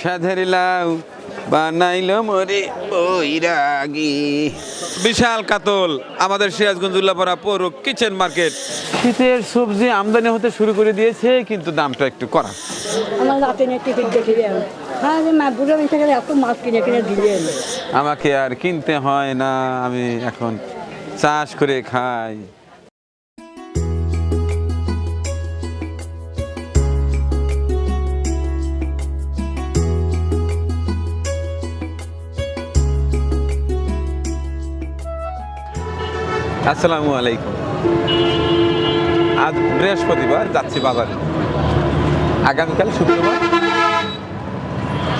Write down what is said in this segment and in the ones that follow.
সাধের লাউ বানাইল মরে বৈরাগী। বিশাল কাতল আমাদের সিরাজগঞ্জ উল্লাপাড়া পৌর কিচেন মার্কেট। শীতের সবজি আমদানি হতে শুরু করে দিয়েছে কিন্তু দামটা একটু করা আমার রাতে নিয়ে টিকিট দেখে দেন হ্যাঁ আমাকে আর কিনতে হয় না আমি এখন চাষ করে খাই। আসসালামু আলাইকুম। আজ বৃহস্পতিবার, যাচ্ছি বাজারে। আগামীকাল শুক্রবার।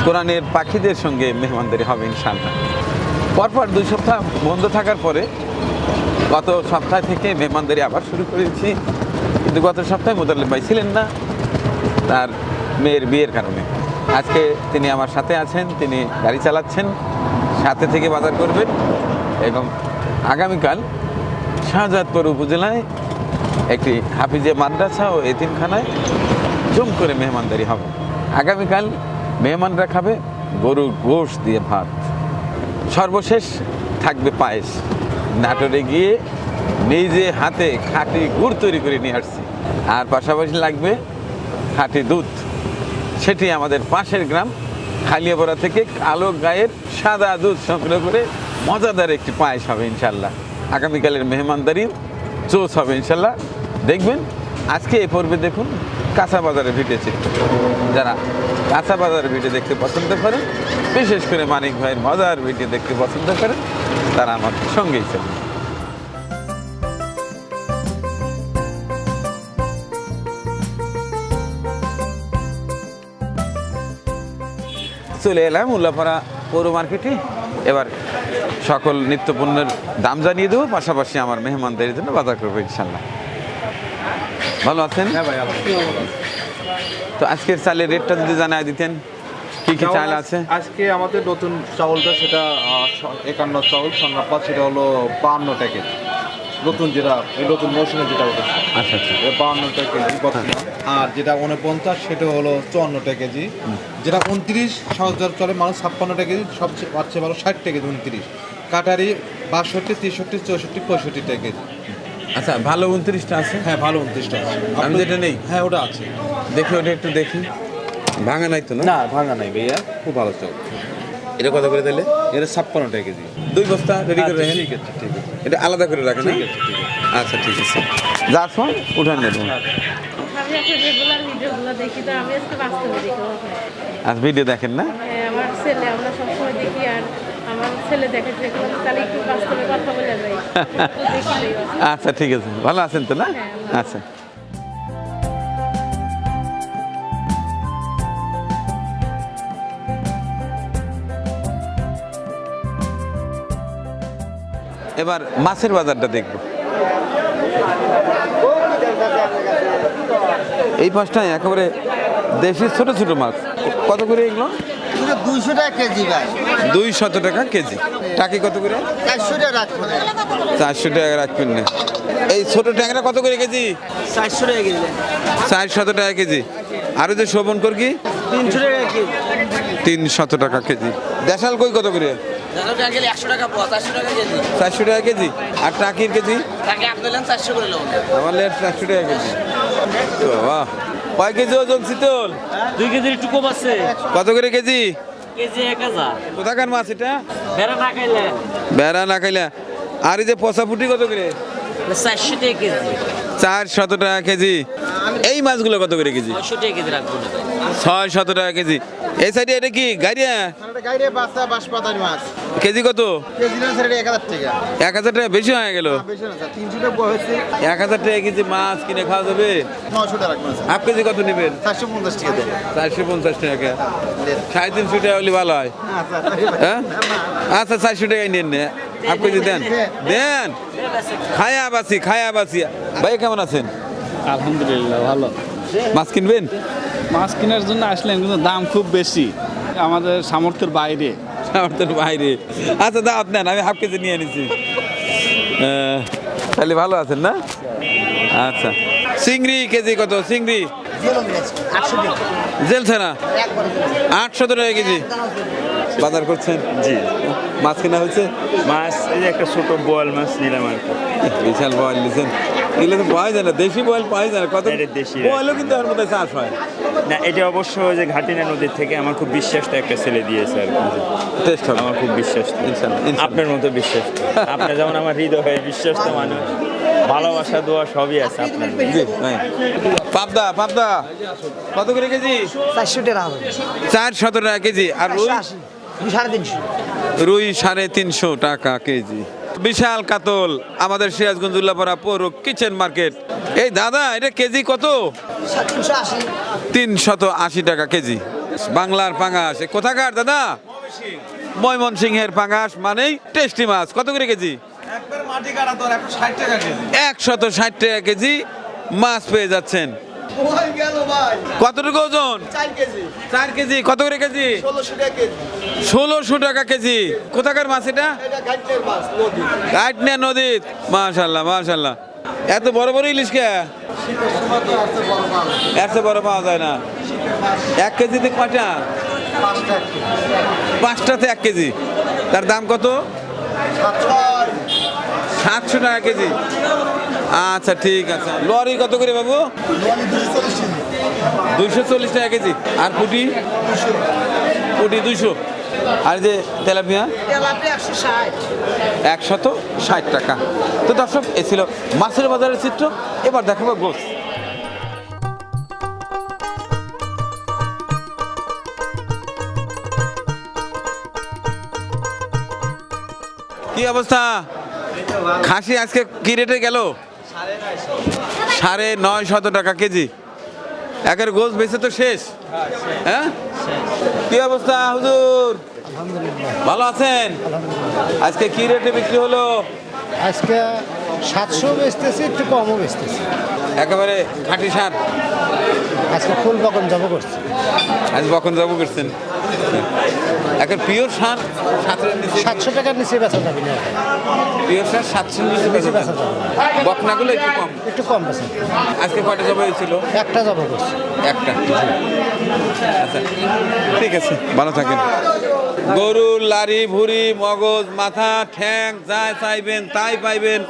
কোরআনের পাখিদের সঙ্গে মেহমানদারি হবে ইনশাল্লাহ পরপর দুই সপ্তাহ বন্ধ থাকার পরে গত সপ্তাহ থেকে মেহমানদারি আবার শুরু করেছি। কিন্তু গত সপ্তাহে মোদাল্লিম ভাই ছিলেন না, তার মেয়ের বিয়ের কারণে। আজকে তিনি আমার সাথে আছেন, তিনি গাড়ি চালাচ্ছেন, সাথে থেকে বাজার করবেন এবং আগামীকাল শাহজাদপুর উপজেলায় একটি হাফিজে মাদ্রাসা ও এতিমখানায় জম করে মেহমানদারি হবে। আগামীকাল মেহমানরা খাবে গরুর গোশ দিয়ে ভাত। সর্বশেষ থাকবে পায়েস। নাটোরে গিয়ে নিজে হাতে খাঁটি গুড় তৈরি করে নিয়ে আসছি। আর পাশাপাশি লাগবে খাঁটি দুধ। সেটি আমাদের পাশের গ্রাম, খালিয়াপাড়া থেকে কালো গায়ের সাদা দুধ সংগ্রহ করে মজাদার একটি পায়েস হবে ইনশাল্লাহ আগামীকালের মেহমানদারি চোস হবে, ইনশাল্লাহ। দেখবেন, আজকে এই পর্বে দেখুন, কাঁচা বাজারে ভিটেছে। যারা কাঁচা বাজারের ভিডিও দেখতে পছন্দ করেন, বিশেষ করে মানিক ভাইয়ের মজার ভিডিও দেখতে পছন্দ করেন, তারা আমার সঙ্গেই চলুন চলে এলাম উল্লাপাড়া পৌর মার্কেটে। এবার সকল নিত্যপণ্যের দাম জানিয়ে দেবো পাশাপাশি আমার মেহমানদের জন্য বাজার করব ইনশাল্লাহ ভালো আছেন? হ্যাঁ। তো আজকের চালের রেটটা যদি জানাই দিতেন কি কি চাল আছে? আজকে আমাদের নতুন চাউলটা সেটা একান্ন চাউল সংজ্ঞাপাত সেটা হলো বাহান্ন টাকা নতুন যেটা এই নতুন মৌসুমে যেটা উঠেছে আচ্ছা আচ্ছা। বাহান্ন টাকা কেজি আর যেটা উনপঞ্চাশ সেটা হলো চুয়ান্ন টাকা কেজি। যেটা উনত্রিশ সহজার চলে মানুষ ছাপ্পান্ন টাকা কেজি সবচেয়ে পাচ্ছে ভালো ষাট টাকা কেজি উনত্রিশ কাটারি বাষট্টি তেষট্টি চৌষট্টি পঁয়ষট্টি টাকা। কেজি আচ্ছা ভালো উনত্রিশটা আছে? হ্যাঁ ভালো উনত্রিশটা আছে। আমি যেটা নেই? হ্যাঁ ওটা আছে। দেখি ওটা একটু দেখি। ভাঙা নাই তো না? না ভাঙা নাই ভাইয়া। খুব ভালো চাউল এটা কত করে দিলে? এটা ছাপ্পান্ন টাকা কেজি দুই বস্তা রেডি করে আচ্ছা, রাখেন? ঠিক আছে ঠিক আছে। এটা আলাদা করে রাখেন ঠিক হ্যাঁ? আছে ঠিক আছে। আচ্ছা ঠিক আছে। যার ফোন উঠান নেবেন আমি একটা রেগুলার ভিডিওগুলো দেখি তো আমি আজকে বাস্তবে দেখি। আজ ভিডিও দেখেন না? হ্যাঁ, আমার ছেলে আমরা সবসময় দেখি আর আচ্ছা ঠিক আছে। ভালো আছেন তো না? আচ্ছা। এবার মাছের বাজারটা দেখব। এই পাঁচটায় একেবারে দেশি ছোট ছোট মাছ। কত করে এগুলো? দুইশো টাকা কেজি ভাই। দুই শত টাকা কেজি। টাকি কত করে? চারশো টাকা রাখবেন চারশো টাকা রাখবেন না। এই ছোট ট্যাংরা কত করে কেজি? চারশো টাকা কেজি। চার শত টাকা কেজি। আর যে শোভন করকি তিনশো টাকা কেজি। তিনশত টাকা কেজি। দেশাল কই কত করে? চারশো টাকা কেজি। আর টাকির কেজি? আমার চারশো টাকা কেজি। তো বাহ। কয় কেজি ওজন শীতল দুই কেজির একটু কম আছে। কত করে কেজি? কেজি এক হাজার। কোথাকার মাছ এটা? বেড়া না খাইলে। বেড়া না খাইলা। আর এই যে পচা ফুটি কত করে? চারশো টাকা কেজি। চার শত টাকা কেজি। এই মাছগুলো কত করে কেজি? ছয়শো টাকা কেজি রাখব না ভাই। ছয় শত টাকা কেজি। এই সাইডে এটা কি? গাড়িয়া? গাড়ি বাচ্চা বাঁশপাতারি মাছ। কেজি কত? কেজি না স্যার এক হাজার টাকা। বেশি হয়ে গেল? বেশি না স্যার তিনশো টাকা এক হাজার টাকা কেজি মাছ কিনে খাওয়া যাবে? হাফ কেজি কত নেবেন? চারশো পঞ্চাশ টাকা চারশো পঞ্চাশ টাকা। সাড়ে তিনশো টাকা হলে ভালো হয়। হ্যাঁ? আচ্ছা চারশো টাকায় নেন না। হাফ কেজি দেন। দেন। খায়া বাসি খায়া বাসি। ভাই কেমন আছেন? আলহামদুলিল্লাহ ভালো। মাছ কিনবেন? মাছ কেনার জন্য আসলেন কিন্তু দাম খুব বেশি। আমাদের সামর্থ্যের বাইরে। আমার তো বাইরে। আচ্ছা দাও নেন আমি হাফ কেজি নিয়ে নিছি। তাহলে ভালো আছেন না? আচ্ছা। চিংড়ি কেজি কত? চিংড়ি? জেল ছাড়া আটশো টাকা কেজি। বাজার করছেন? জি। মাছ কেনা হয়েছে? মাছ এই যে একটা ছোট বোয়াল মাছ নিলাম আর বিশাল বয়েল নিছেন। এগুলো তো পাওয়া যায় না দেশি বয়েল পাওয়া যায় না কত এটা দেশি। বয়েলও কিন্তু এর মধ্যে চাষ হয়। না এটা অবশ্য ওই যে ঘাটিনা নদীর থেকে আমার খুব বিশ্বাসটা একটা ছেলে দিয়েছে আর কি। টেস্ট হবে। আমার খুব বিশ্বাস। আপনার মতো বিশ্বাস আপনার যেমন আমার হৃদয় হৃদয়ে বিশ্বাস তো মানুষ ভালোবাসা দোয়া সবই আছে আপনার হ্যাঁ। পাবদা পাবদা কত করে কেজি? চারশো টাকা হবে। চার সতেরো টাকা কেজি। আর রুই সাড়ে তিনশো। রুই সাড়ে তিনশো টাকা কেজি। বিশাল কাতল। আমাদের সিরাজগঞ্জ উল্লাপাড়া পৌর কিচেন মার্কেট। এই দাদা এটা কেজি কত? তিনশত আশি টাকা কেজি। বাংলার পাঙাশ। কোথাকার দাদা? ময়মনসিংহের পাঙাশ মানেই টেস্টি মাছ। কত করে কেজি। একশত ষাট টাকা কেজি মাছ পেয়ে যাচ্ছেন। কতটুকু ওজন? চার কেজি। কত করে কেজি? ষোলোশো টাকা কেজি। কোথাকার মাছ এটা? এটা ঘাটের মাছ নদী। কাটনিয়া নদীত মাশাল্লাহ মাশাল্লাহ এত বড় বড় ইলিশ কে? এত বড় পাওয়া যায় না। এক কেজিতে কয়টা পাঁচটাতে এক কেজি। তার দাম কত? সাতশো টাকা কেজি। আচ্ছা ঠিক আছে। লরি কত করে বাবু? দুইশো চল্লিশ টাকা কেজি। আর পুটি? পুটি দুইশো। আর যে তেলাপিয়া? একশত ষাট টাকা। তো দর্শক এ ছিল মাছের বাজারের চিত্র। এবার দেখাবো গোস। কি অবস্থা? খাসি আজকে কি রেটে গেল? সাড়ে নয় শত টাকা কেজি। একের গোস বেঁচে তো শেষ। হ্যাঁ? কি অবস্থা হুজুর? ভালো আছেন? আজকে কি রেটে বিক্রি হলো? আজকে সাতশো বেচতেছি একটু কমও বেচতেছি। একেবারে খাঁটি সার। আজকে ফুল বকন জমা করছি। আজ বখন যাব করছেন। এখন পিওর সার সাতশো টাকার নিচে বেচা যাবে না। পিওর সার সাতশো নিচে বেচা বেচা যাবে। বকনাগুলো একটু কম। একটু কম বেচা আজকে কয়টা জমা হয়েছিল? একটা জমা করছি। একটা। আচ্ছা। ঠিক আছে ভালো থাকেন। গরুর লারি ভুড়ি মগজ মাথা ঠ্যাং যা চাইবেন তাই পাইবেন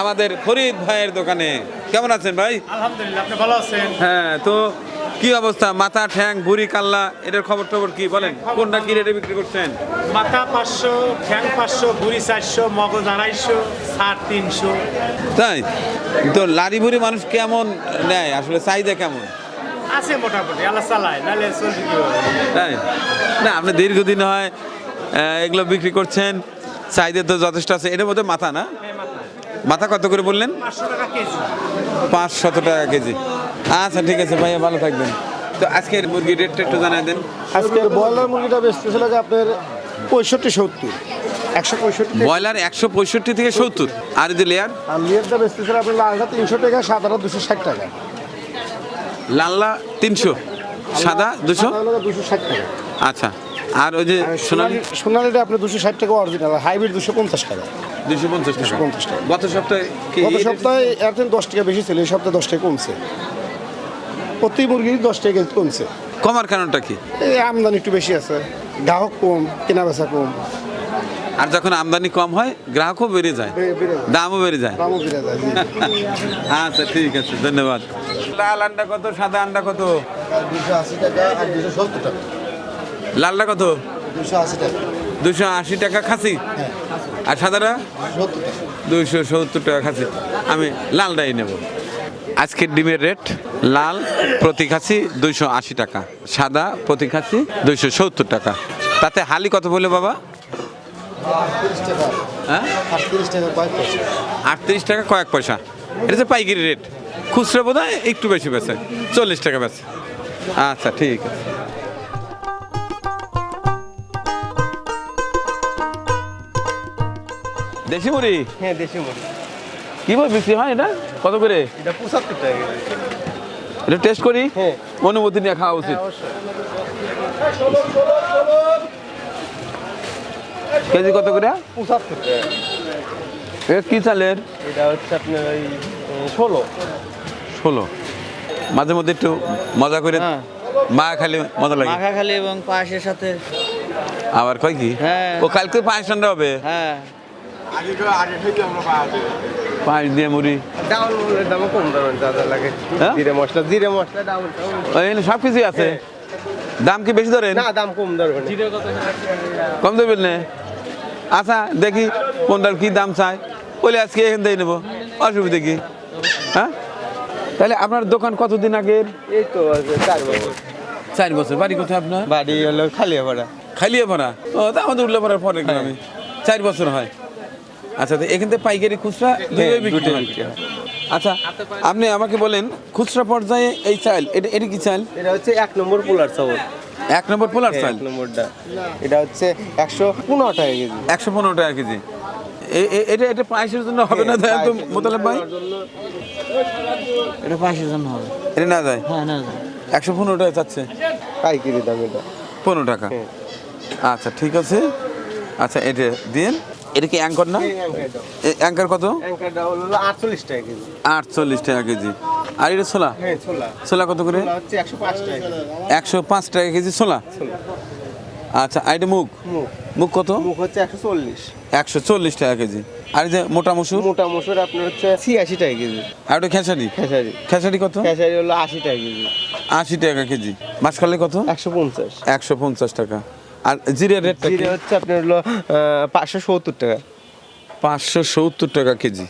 আমাদের ফরিদ ভাইয়ের দোকানে। কেমন আছেন ভাই? আলহামদুলিল্লাহ আপনি ভালো আছেন? হ্যাঁ তো কি অবস্থা? মাথা ঠ্যাং ভুড়ি কাল্লা এটার খবর টবর কি? বলেন কোনটা কি রেটে বিক্রি করছেন? মাথা পাঁচশো ঠ্যাং পাঁচশো বুড়ি চারশো মগজ আড়াইশো ষাট তিনশো। তাই? তো লারি ভুড়ি মানুষ কেমন নেয়? আসলে চাহিদা কেমন? আছে মোটামুটি আল্লাহ চালায় নাহলে চলবে তাই? না আপনি দীর্ঘদিন হয় এগুলো বিক্রি করছেন চাহিদা তো যথেষ্ট আছে। এটার মধ্যে মাথা না? মাথা। কত করে বললেন? পাঁচশো টাকা কেজি। পাঁচ টাকা কেজি। আচ্ছা ঠিক আছে ভাইয়া ভালো থাকবেন। তো আজকের মুরগির রেটটা একটু জানাই দেন। আজকের ব্রয়লার মুরগিটা বেচতেছিল যে আপনার পঁয়ষট্টি সত্তর। একশো পঁয়ষট্টি ব্রয়লার একশো পঁয়ষট্টি থেকে সত্তর। আর যে লেয়ার আর লিয়ারটা বেচতেছিল আপনার লালটা তিনশো টাকা সাদাটা দুশো ষাট টাকা। লাল্লা তিনশো সাদা দুশো? দুশো ষাট টাকা। আচ্ছা আর ওই যে সোনালি? সোনালি সোনালিটা আপনার দুশো ষাট টাকা অরিজিনাল হাইব্রিড দুশো পঞ্চাশ টাকা। দুশো পঞ্চাশ টাকা। 250 টাকা। গত সপ্তাহে গত সপ্তাহে থেকে দশ টাকা বেশি ছিল এই সপ্তাহে দশ টাকা কমছে। প্রতি মুরগির দশ টাকা কেজি কমছে। কমার কারণটা কি? এই আমদানি একটু বেশি আছে। গ্রাহক কম কেনা বেচা কম। আর যখন আমদানি কম হয় গ্রাহকও বেড়ে যায়। দামও বেড়ে যায়। দামও বেড়ে যায় জি। আচ্ছা ঠিক আছে ধন্যবাদ। লাল আন্ডা কত সাদা আন্ডা কত? দুশো আশি টাকা আর দুশো সত্তর টাকা। লালটা কত? দুশো আশি টাকা। দুশো আশি টাকা খাসি? আর সাদাটা? সত্তর টাকা। দুইশো সত্তর টাকা খাসি। আমি লালটাই নেব। আজকের ডিমের রেট লাল প্রতি খাসি দুইশো আশি টাকা, সাদা প্রতি খাসি দুইশো সত্তর টাকা। তাতে হালি কত বলে বাবা? হ্যাঁ? আটত্রিশ টাকা কয়েক পয়সা। এটা হচ্ছে পাইকারি রেট। খুচরো বোধ একটু বেশি বেছে চল্লিশ টাকা বেছে আচ্ছা ঠিক আছে। দেশি মুড়ি? হ্যাঁ দেশি মুরগি কীভাবে বিক্রি হয় এটা? কত করে? এটা পঁচাত্তর টাকা এটা টেস্ট করি? হ্যাঁ। অনুমতি নিয়ে খাওয়া উচিত। কেজি কত করে? পঁচাত্তর টাকা। এটা কি চালের? এটা হচ্ছে আপনার ওই ষোলো। ষোলো। মাঝে মধ্যে একটু মজা করে হ্যাঁ। মা খালি মজা লাগে। মাখা খালি এবং পায়েসের সাথে। আবার কয় কি? হ্যাঁ। ও কালকে পায়েস রান্না হবে? হ্যাঁ। পায়েস। দিয়ে মুড়ি। ডাউলের দামও কম দামের দাদা লাগে। হ্যাঁ? জিরে মশলা জিরে মশলা ডাউল সব কিছুই আছে। দাম কি বেশি ধরেন? না দাম কম ধরবে কম দেবেন না? আচ্ছা দেখি কোনটার কি দাম চাই বলে আজকে এখান থেকে নেব। অসুবিধা কি? হ্যাঁ? তাহলে আপনার দোকান কতদিন আগের? এই তো চার বছর। চার বছর। বাড়ি কোথায় আপনার? বাড়ি হলো খালি ভাড়া খালিয়ে ভরা ও তা আমাদের উল্লে ভরার পরে গ্রামে চার বছর হয়। আচ্ছা তো এখান থেকে পাইকারি খুচরা দুটোই বিক্রি হয়। আচ্ছা আপনি আমাকে বলেন খুচরা পর্যায়ে এই চাল এটা এটা কি চাল? এটা হচ্ছে এক নম্বর পোলার চাউল। এক নম্বর পোলার চাল? নম্বরটা। এটা হচ্ছে একশো পনেরো টাকা কেজি। একশো পনেরো টাকা কেজি। এটা এটা পায়েসের জন্য হবে না তাই তো মোতালেব ভাই? এটা পায়েসের জন্য হবে। এটা না যায়? হ্যাঁ না একশো পনেরো টাকা চাচ্ছে? পাইকারি দাম এটা। পনেরো টাকা। আচ্ছা ঠিক আছে। আচ্ছা এটা দিন এটা কি অ্যাঙ্কর না? অ্যাঙ্কার কত? আটচল্লিশ টাকা কেজি। আটচল্লিশ টাকা কেজি। আর এটা ছোলা? হ্যাঁ ছোলা। কত করে? একশো পাঁচ টাকা কেজি। ছোলা? আচ্ছা আর এটা মুখ মুগ। কত? মুখ হচ্ছে একশো চল্লিশ। একশো চল্লিশ টাকা কেজি। আর যে মোটা মসুর? মোটা মসুর আপনার হচ্ছে ছিয়াশি টাকা কেজি। আর ওটা খেসারি? খেসারি। খেসারি কত? খেসারি হলো আশি টাকা কেজি। আশি টাকা কেজি। মাসকালে কত? একশো পঞ্চাশ। একশো পঞ্চাশ টাকা। আর জিরে রেটটা জিরে হচ্ছে আপনার হলো পাঁচশো সত্তর টাকা। পাঁচশো সত্তর টাকা কেজি।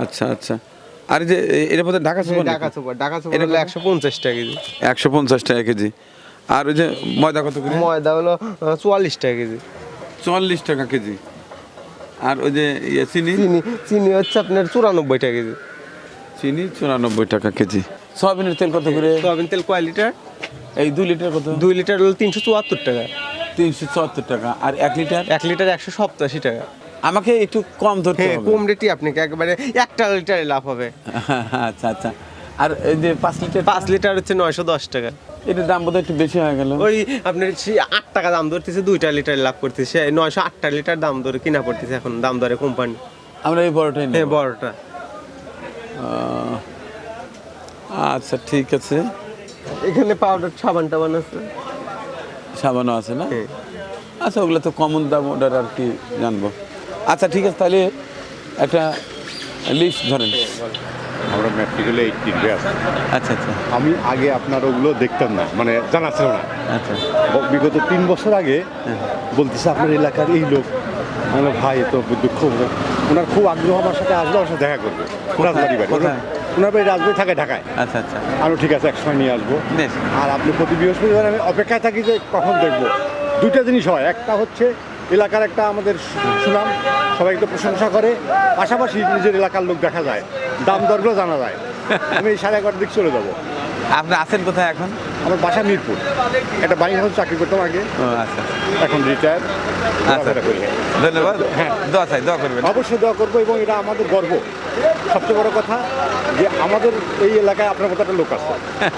আচ্ছা আচ্ছা। আর যে এ- এর Dhaka super Dhaka super Dhaka super হলো একশো পঞ্চাশ টাকা কেজি। একশো পঞ্চাশ টাকা কেজি। আর ওই যে ময়দা কত করে? ময়দা হলো চুয়াল্লিশ টাকা কেজি। চুয়াল্লিশ টাকা কেজি। আর ওই যে ইয়ে চিনি? চিনি চিনি হচ্ছে আপনার চুরানব্বই টাকা কেজি। চিনি চুরানব্বই টাকা কেজি। সয়াবিনের তেল কত করে? সয়াবিন তেল কয় লিটার? এই দুই লিটার কত? দুই লিটার হলো তিনশো চুয়াত্তর টাকা। তিনশো চুয়াত্তর টাকা। আর এক লিটার? এক লিটার একশো সপ্তাশি টাকা। আমাকে একটু কম ধরতে হ্যাঁ হবে। কম রেটই আপনাকে একবারে একটা লিটারে লাভ হবে। আচ্ছা আচ্ছা। আর এই যে পাঁচ লিটার? পাঁচ লিটার হচ্ছে নয়শো দশ টাকা। এটার দাম বোধহয় একটু বেশি হয়ে গেল। ওই আপনার সেই আট টাকা দাম ধরতেছে দুইটা লিটার লাভ করতেছে। নয়শো আটটা লিটার দাম ধরে কিনা পড়তেছে এখন দাম ধরে কোম্পানি আমরা এই বড়টাই হ্যাঁ বড়টা। আচ্ছা ঠিক আছে। এখানে পাউডার সাবান টাবান আছে। সাবানও আছে না? হ্যাঁ। আচ্ছা ওগুলো তো কমন দাম ওটার আর কি জানব। আচ্ছা ঠিক আছে তাহলে একটা লিস্ট ধরেন। আমরা ম্যাট্রিকুলে এইটিন ব্যাস আচ্ছা আচ্ছা। আমি আগে আপনার ওগুলো দেখতাম না মানে জানা ছিল না। আচ্ছা। বিগত তিন বছর আগে বলতেছে আপনার এলাকার এই লোক। মানে ভাই তো দুঃখ। ওনার খুব আগ্রহ আমার সাথে আসবে আমার সাথে দেখা করবে। রাজবাড়ি বাড়ি? ওনার- বাড়ি রাজবাড়ি থাকে ঢাকায়। আচ্ছা আচ্ছা। আরও ঠিক আছে একসময় নিয়ে আসব। আর আপনি প্রতি বৃহস্পতিবার আমি অপেক্ষায় থাকি যে কখন দেখব। দুইটা জিনিস হয় একটা হচ্ছে এলাকার একটা আমাদের সুনাম সবাই তো প্রশংসা করে। পাশাপাশি নিজের এলাকার লোক দেখা যায় দাম দরগুলো জানা যায়। আমি সাড়ে এগারোটার দিক চলে যাব। আপনি আছেন কোথায় এখন? আমার বাসা মিরপুর। একটা বাইক হাউস চাকরি করতাম আগে। আচ্ছা। এখন রিটায়ার আচ্ছা। ধন্যবাদ। হ্যাঁ। দোয়া চাই দোয়া করবেন। অবশ্যই দোয়া করব এবং এটা আমাদের গর্ব। সবচেয়ে বড় কথা যে আমাদের এই এলাকায় আপনার মতো একটা লোক আছে।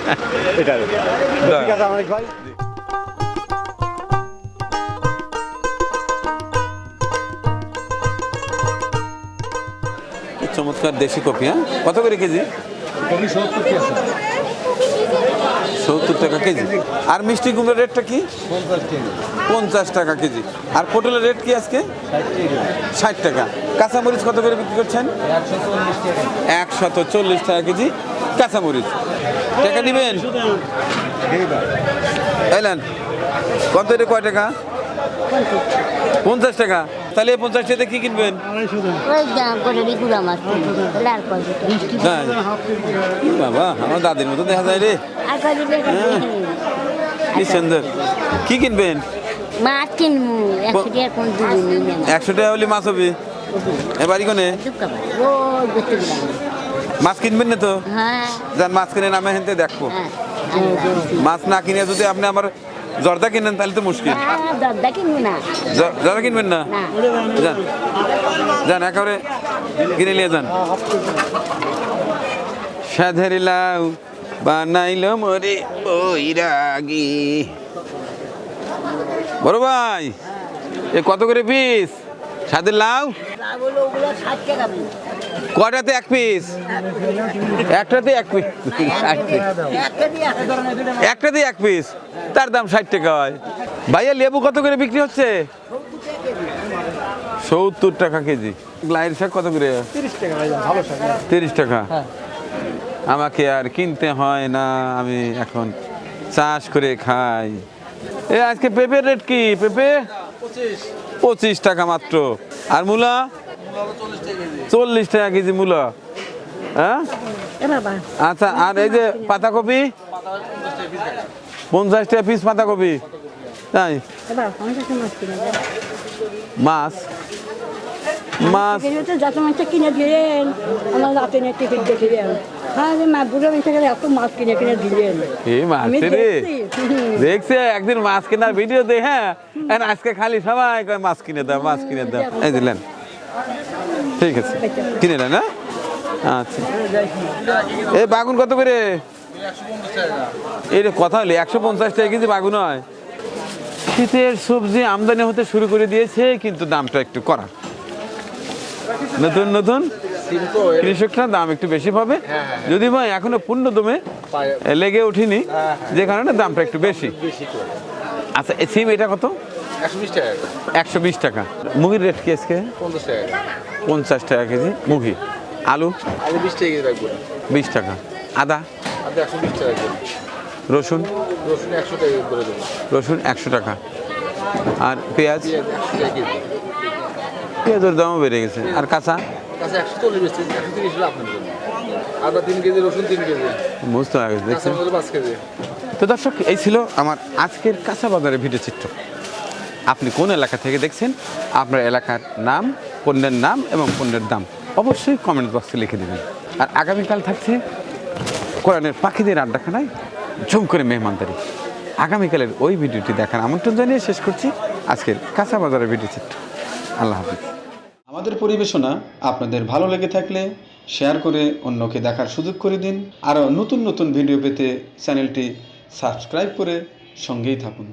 এটা ঠিক আছে অনেক ভাই। কি চমৎকার দেশি কপি হ্যাঁ? কত করে কেজি। সত্তর টাকা কেজি। আর মিষ্টি কুমড়োর রেটটা কি? পঞ্চাশ টাকা কেজি। আর পটলের রেট কি আজকে? ষাট টাকা। কাঁচামরিচ কত করে বিক্রি করছেন? একশত চল্লিশ টাকা কেজি। কাঁচামরিচ। টাকা নেবেন এলেন কত এটা কয় টাকা? পঞ্চাশ টাকা। তাহলে পঞ্চাশ টাকাতে কি কিনবেন? হ্যাঁ বাবা আমার দাদির মতো দেখা যায় রে। কি সুন্দর কি কিনবেন? মাছ কিনবো। একশো টাকা হলে মাছ হবে। এ বাড়ি কোনে? মাছ কিনবেন না তো? হ্যাঁ। যান মাছ কিনে নামে হেনতে দেখব। হ্যাঁ। মাছ না কিনে যদি আপনি আমার জর্দা কিনেন তাহলে তো মুশকিল। হ্যাঁ কিনবো না। জ- জর্দা কিনবেন না? যান। যান একেবারে কিনে নিয়ে যান। সাধের লাউ বানাইল মরে বৈরাগী। বড় ভাই এ কত করে পিস সাদের লাউ? কয়টাতে এক পিস একটাতে এক পিস একটাতে এক পিস তার দাম ষাট টাকা হয়। ভাইয়া লেবু কত করে বিক্রি হচ্ছে? সত্তর টাকা কেজি। লাইট শাক কত করে? তিরিশ টাকা তিরিশ টাকা। আমাকে আর কিনতে হয় না আমি এখন চাষ করে খাই। এ আজকে পেঁপের রেট কি? পেঁপে? পঁচিশ টাকা মাত্র। আর মূলা? চল্লিশ টাকা কেজি মূলা। হ্যাঁ? আচ্ছা আর এই যে পাতাকপি? পঞ্চাশ টাকা পিস পাতাকপি। তাই? মাছ দেয় মাছ? যত কিনে দিলেন আমার রাতে নিয়ে টিকিট দেখে দেন হ্যাঁ দেখছি। একদিন মাছ কেনার ভিডিও দে হ্যাঁ? আজকে খালি সবাই মাছ কিনে দাও মাছ কিনে দাও। এই দিলেন ঠিক আছে। কিনে দেন হ্যাঁ? আচ্ছা। এই বাগুন কত করে? এই রে কথা হলে একশো পঞ্চাশ টাকা কেজি বাগুন হয়। শীতের সবজি আমদানি হতে শুরু করে দিয়েছে কিন্তু দামটা একটু করা নতুন নতুন? কৃষকরা দাম একটু বেশি পাবে। যদি ভাই এখনও পূর্ণ দমে লেগে উঠিনি যে কারণে দামটা একটু বেশি। আচ্ছা এই সিম এটা কত? একশো বিশ টাকা। মুগির রেট কি আজকে? পঞ্চাশ টাকা। কেজি মুগি। আলু? বিশ টাকা আদা? রসুন? রসুন একশো টাকা আর পেঁয়াজ? পেঁয়াজের দামও বেড়ে গেছে। আর কাঁচা? বুঝতে পারা গেছে দেখছেন? তো দর্শক এই ছিল আমার আজকের কাঁচা বাজারে ভিডিও চিত্র। আপনি কোন এলাকা থেকে দেখছেন? আপনার এলাকার নাম, পণ্যের নাম এবং পণ্যের দাম। অবশ্যই কমেন্ট বক্সে লিখে দেবেন। আর আগামীকাল থাকছে কোরআনের পাখিদের আড্ডাখানায় ঝুম করে মেহমানদারি। আগামীকালের ওই ভিডিওটি দেখার আমন্ত্রণ জানিয়ে শেষ করছি। আজকের কাঁচা বাজারের ভিডিও চিত্র আল্লাহ হাফিজ। আমাদের পরিবেশনা আপনাদের ভালো লেগে থাকলে শেয়ার করে অন্যকে দেখার সুযোগ করে দিন। আরও নতুন নতুন ভিডিও পেতে চ্যানেলটি সাবস্ক্রাইব করে সঙ্গেই থাকুন।